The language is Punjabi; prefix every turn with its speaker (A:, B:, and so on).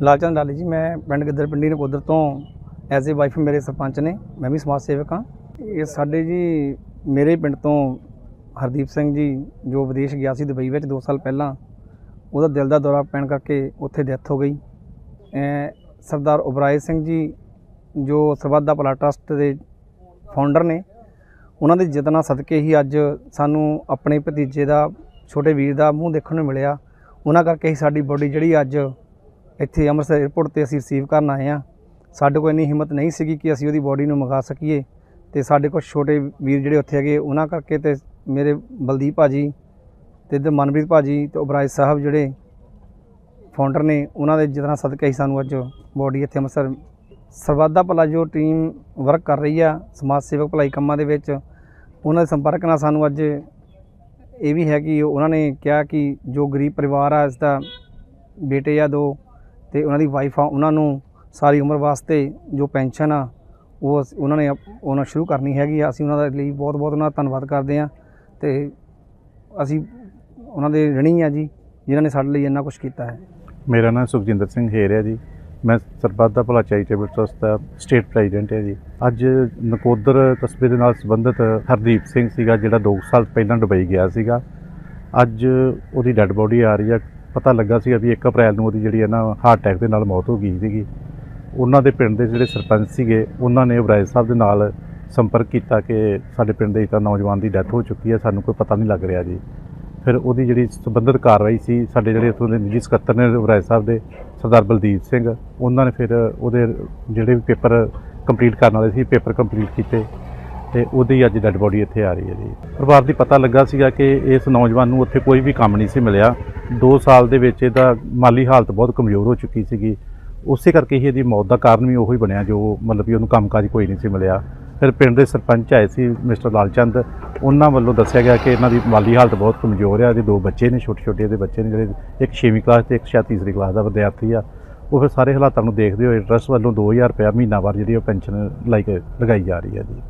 A: ਲਾਲਚੰਦ ਲਾਲੀ ਜੀ, ਮੈਂ ਪਿੰਡ ਗਿੱਦੜ ਪਿੰਡੀ ਨਕੋਦਰ ਤੋਂ ਐਜ਼ ਏ ਵਾਈਫ ਮੇਰੇ ਸਰਪੰਚ ਨੇ, ਮੈਂ ਵੀ ਸਮਾਜ ਸੇਵਕ ਹਾਂ। ਇਹ ਸਾਡੇ ਜੀ, ਮੇਰੇ ਪਿੰਡ ਤੋਂ ਹਰਦੀਪ ਸਿੰਘ ਜੀ, ਜੋ ਵਿਦੇਸ਼ ਗਿਆ ਸੀ ਦੁਬਈ ਵਿੱਚ 2 ਸਾਲ ਪਹਿਲਾਂ, ਉਹਦਾ ਦਿਲ ਦਾ ਦੌਰਾ ਪੈਣ ਕਰਕੇ ਉੱਥੇ ਡੈਥ ਹੋ ਗਈ। ਐ ਸਰਦਾਰ ਉਬਰਾਏ ਸਿੰਘ ਜੀ, ਜੋ ਸਰਬੱਧਾ ਦਾ ਭਲਾ ਟਰਸਟ ਦੇ ਫਾਊਂਡਰ ਨੇ, ਉਹਨਾਂ ਦੇ ਯਤਨਾਂ ਸਦਕੇ ਹੀ ਅੱਜ ਸਾਨੂੰ ਆਪਣੇ ਭਤੀਜੇ ਦਾ, ਛੋਟੇ ਵੀਰ ਦਾ ਮੂੰਹ ਦੇਖਣ ਨੂੰ ਮਿਲਿਆ, ਉਹਨਾਂ ਕਰਕੇ ਹੀ ਸਾਡੀ ਬੋਡੀ ਜਿਹੜੀ ਅੱਜ ਇੱਥੇ ਅੰਮ੍ਰਿਤਸਰ 에ਅਰਪੋਰਟ ਤੇ ਅਸੀਂ ਰਿਸੀਵ ਕਰਨ ਆਏ ਆ ਸਾਡੇ ਕੋਲ ਇੰਨੀ ਹਿੰਮਤ ਨਹੀਂ ਸੀਗੀ ਕਿ ਅਸੀਂ ਉਹਦੀ ਬੋਡੀ ਨੂੰ ਮੰਗਾ ਸਕੀਏ ਤੇ ਸਾਡੇ ਕੋਲ ਛੋਟੇ ਵੀਰ ਜਿਹੜੇ ਉੱਥੇ ਹੈਗੇ, ਉਹਨਾਂ ਕਰਕੇ ਤੇ ਮੇਰੇ ਬਲਦੀਪ ਭਾਜੀ ਤੇ ਇੱਧਰ ਮਨਪ੍ਰੀਤ ਭਾਜੀ ਤੇ ਉਬਰਾਜ ਸਾਹਿਬ ਜਿਹੜੇ ਫਾਊਂਡਰ ਨੇ, ਉਹਨਾਂ ਦੇ ਜਿਤਨਾ ਸਦਕਾ ਹੀ ਸਾਨੂੰ ਅੱਜ ਬੋਡੀ ਇੱਥੇ ਅੰਮ੍ਰਿਤਸਰ ਸਰਬੱਤ ਭਲਾ ਜੋ ਟੀਮ ਵਰਕ ਕਰ ਰਹੀ ਆ, ਸਮਾਜ ਸੇਵਕ ਭਲਾਈ ਕੰਮਾਂ ਦੇ ਵਿੱਚ, ਉਹਨਾਂ ਦੇ ਸੰਪਰਕ ਨਾਲ ਸਾਨੂੰ ਅੱਜ ਇਹ ਵੀ ਹੈ ਕਿ ਉਹਨਾਂ ਨੇ ਕਿਹਾ ਕਿ ਜੋ ਗਰੀਬ ਪਰਿਵਾਰ ਆ ਇਸ ਦਾ ਬੇਟੇ ਆ ਦੋ ਤੇ ਉਹਨਾਂ ਦੀ ਵਾਈਫ ਆ, ਉਹਨਾਂ ਨੂੰ ਸਾਰੀ ਉਮਰ ਵਾਸਤੇ ਜੋ ਪੈਨਸ਼ਨ ਆ, ਉਹ ਅਸ- ਉਹਨਾਂ ਨੇ ਅਪ- ਉਹਨਾਂ ਸ਼ੁਰੂ ਕਰਨੀ ਹੈਗੀ ਆ। ਅਸੀਂ ਉਹਨਾਂ ਦੇ ਲਈ ਬਹੁਤ ਬਹੁਤ ਉਹਨਾਂ ਦਾ ਧੰਨਵਾਦ ਕਰਦੇ ਆ ਤੇ ਅਸੀਂ ਉਹਨਾਂ ਦੇ ਰਣੀ ਆ ਜੀ, ਜਿਨ੍ਹਾਂ ਨੇ ਸਾਡੇ ਲਈ ਇੰਨਾ ਕੁਝ ਕੀਤਾ ਹੈ।
B: ਮੇਰਾ ਨਾਮ ਸੁਖਜਿੰਦਰ ਸਿੰਘ ਹੇਰ ਹੈ ਜੀ। ਮੈਂ ਸਰਬੱਤ ਦਾ ਭਲਾ ਚੈਰੀਟੇਬਲ ਟਰਸਟ ਦਾ ਸਟੇਟ ਪ੍ਰੈਜ਼ੀਡੈਂਟ ਹੈ ਜੀ। ਅੱਜ ਨਕੋਦਰ ਕਸਬੇ ਦੇ ਨਾਲ ਸੰਬੰਧਿਤ ਹਰਦੀਪ ਸਿੰਘ ਸੀਗਾ, ਜਿਹੜਾ 2 ਸਾਲ ਪਹਿਲਾਂ ਦੁਬਈ ਗਿਆ ਸੀਗਾ। ਅੱਜ ਉਹਦੀ ਡੈੱਡ ਬੋਡੀ ਆ ਰਹੀ ਹੈ ਪਤਾ ਲੱਗਾ ਸੀਗਾ ਵੀ 1 ਅਪ੍ਰੈਲ ਨੂੰ ਉਹਦੀ ਜਿਹੜੀ ਹੈ ਨਾ ਹਾਰਟ ਅਟੈਕ ਦੇ ਨਾਲ ਮੌਤ ਹੋ ਗਈ ਸੀਗੀ। ਉਹਨਾਂ ਦੇ ਪਿੰਡ ਦੇ ਜਿਹੜੇ ਸਰਪੰਚ ਸੀਗੇ, ਉਹਨਾਂ ਨੇ ਉਬਰਾਏ ਸਾਹਿਬ ਦੇ ਨਾਲ ਸੰਪਰਕ ਕੀਤਾ ਕਿ ਸਾਡੇ ਪਿੰਡ ਦੇ ਇੱਕ ਨੌਜਵਾਨ ਦੀ ਡੈਥ ਹੋ ਚੁੱਕੀ ਹੈ, ਸਾਨੂੰ ਕੋਈ ਪਤਾ ਨਹੀਂ ਲੱਗ ਰਿਹਾ ਜੀ। ਫਿਰ ਉਹਦੀ ਜਿਹੜੀ ਸੰਬੰਧਿਤ ਕਾਰਵਾਈ ਸੀ, ਸਾਡੇ ਜਿਹੜੇ ਉੱਥੋਂ ਦੇ ਨਿੱਜੀ ਸਕੱਤਰ ਨੇ ਉਬਰਾਏ ਸਾਹਿਬ ਦੇ, ਸਰਦਾਰ ਬਲਦੀਪ ਸਿੰਘ, ਉਹਨਾਂ ਨੇ ਫਿਰ ਉਹਦੇ ਜਿਹੜੇ ਵੀ ਪੇਪਰ ਕੰਪਲੀਟ ਕਰਨ ਵਾਲੇ ਸੀ, ਪੇਪਰ ਕੰਪਲੀਟ ਕੀਤੇ ਤੇ ਉਹਦੀ ਅੱਜ ਡੈੱਡ ਬੋਡੀ ਇੱਥੇ ਆ ਰਹੀ ਹੈ ਜੀ। ਪਰਿਵਾਰ ਦੀ ਪਤਾ ਲੱਗਾ ਸੀਗਾ ਕਿ ਇਸ ਨੌਜਵਾਨ ਨੂੰ ਉੱਥੇ ਕੋਈ ਵੀ ਕੰਮ ਨਹੀਂ ਸੀ ਮਿਲਿਆ। 2 ਸਾਲ ਦੇ ਵਿੱਚ ਇਹਦਾ ਮਾਲੀ ਹਾਲਤ ਬਹੁਤ ਕਮਜ਼ੋਰ ਹੋ ਚੁੱਕੀ ਸੀਗੀ। ਉਸੇ ਕਰਕੇ ਹੀ ਇਹਦੀ ਮੌਤ ਦਾ ਕਾਰਨ ਵੀ ਉਹੀ ਬਣਿਆ, ਜੋ ਮਤਲਬ ਕਿ ਉਹਨੂੰ ਕੰਮਕਾਜ ਕੋਈ ਨਹੀਂ ਸੀ ਮਿਲਿਆ। ਫਿਰ ਪਿੰਡ ਦੇ ਸਰਪੰਚ ਆਏ ਸੀ ਮਿਸਟਰ ਲਾਲਚੰਦ। ਉਹਨਾਂ ਵੱਲੋਂ ਦੱਸਿਆ ਗਿਆ ਕਿ ਇਹਨਾਂ ਦੀ ਮਾਲੀ ਹਾਲਤ ਬਹੁਤ ਕਮਜ਼ੋਰ ਆ। ਇਹਦੇ ਦੋ ਬੱਚੇ ਨੇ ਛੋਟੇ ਛੋਟੇ ਇਹਦੇ ਬੱਚੇ ਨੇ ਜਿਹੜੇ, ਇੱਕ 6ਵੀਂ ਕਲਾਸ ਤੇ ਇੱਕ ਸ਼ਾਇਦ ਤੀਸਰੀ ਕਲਾਸ ਦਾ ਵਿਦਿਆਰਥੀ ਆ। ਉਹ ਫਿਰ ਸਾਰੇ ਹਾਲਾਤਾਂ ਨੂੰ ਦੇਖਦੇ ਹੋਏ ਟਰਸਟ ਵੱਲੋਂ 2000 ਰੁਪਏ ਮਹੀਨਾਵਾਰ ਜਿਹੜੀ ਉਹ ਪੈਨਸ਼ਨ ਲਾਈ ਲਗਾਈ ਜਾ ਰਹੀ ਹੈ ਜੀ।